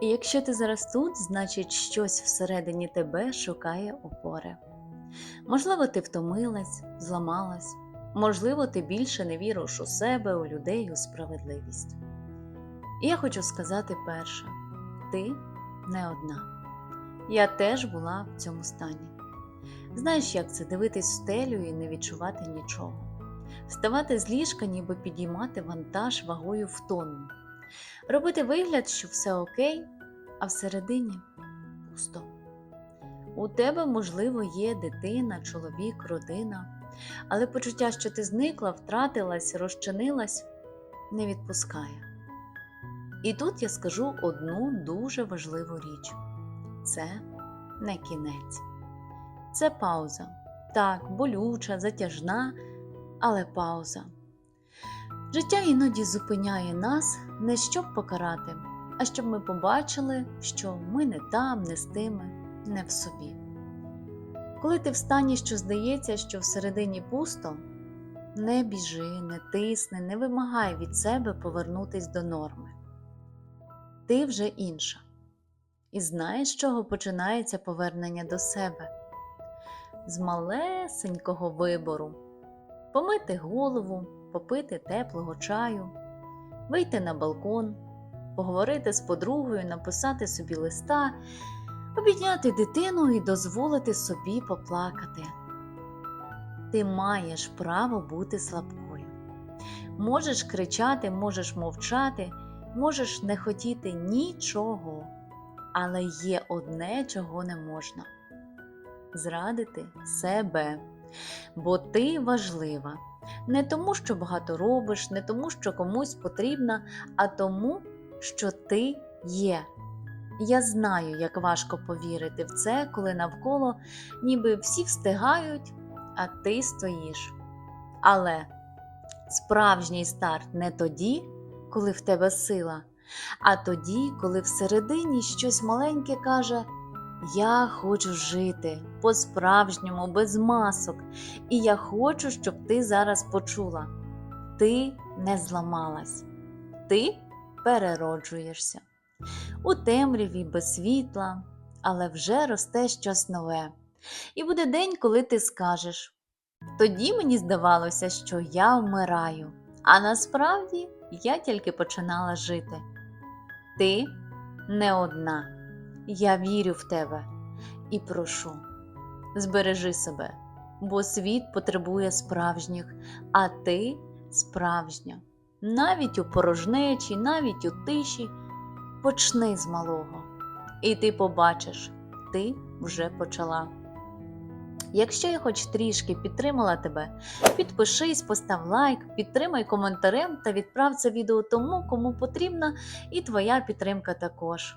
І якщо ти зараз тут, значить щось всередині тебе шукає опори. Можливо, ти втомилась, зламалась, можливо, ти більше не віриш у себе, у людей, у справедливість. І я хочу сказати перше: ти не одна. Я теж була в цьому стані. Знаєш, як це дивитись стелю і не відчувати нічого, вставати з ліжка, ніби підіймати вантаж вагою в тонну, робити вигляд, що все окей, а всередині пусто. У тебе, можливо, є дитина, чоловік, родина, але почуття, що ти зникла, втратилась, розчинилась, не відпускає. І тут я скажу одну дуже важливу річ: це не кінець, це пауза. Так, болюча, затяжна, але пауза. Життя іноді зупиняє нас не щоб покарати, а щоб ми побачили, що ми не там, не з тими, не в собі. Коли ти в стані, що здається, що всередині пусто, не біжи, не тисни, не вимагай від себе повернутись до норми. Ти вже інша. І знаєш, з чого починається повернення до себе? З малесенького вибору помити голову, попити теплого чаю, вийти на балкон, поговорити з подругою, написати собі листа, обійняти дитину і дозволити собі поплакати. Ти маєш право бути слабкою. Можеш кричати, можеш мовчати, можеш не хотіти нічого, але є одне, чого не можна зрадити себе. Бо ти важлива. Не тому, що багато робиш, не тому, що комусь потрібна, а тому, що ти є. Я знаю, як важко повірити в це, коли навколо ніби всі встигають, а ти стоїш. Але справжній старт не тоді, коли в тебе сила, а тоді, коли всередині щось маленьке каже: Я хочу жити по-справжньому, без масок, і я хочу, щоб ти зараз почула: ти не зламалась, ти перероджуєшся у темряві без світла, але вже росте щось нове. І буде день, коли ти скажеш: тоді мені здавалося, що я вмираю, а насправді я тільки починала жити. Ти не одна. Я вірю в тебе і прошу, збережи себе, бо світ потребує справжніх, а ти справжня. Навіть у порожнечі, навіть у тиші. Почни з малого, і ти побачиш, ти вже почала. Якщо я хоч трішки підтримала тебе, підпишись, постав лайк, підтримай коментарем та відправ це відео тому, кому потрібна, і твоя підтримка також.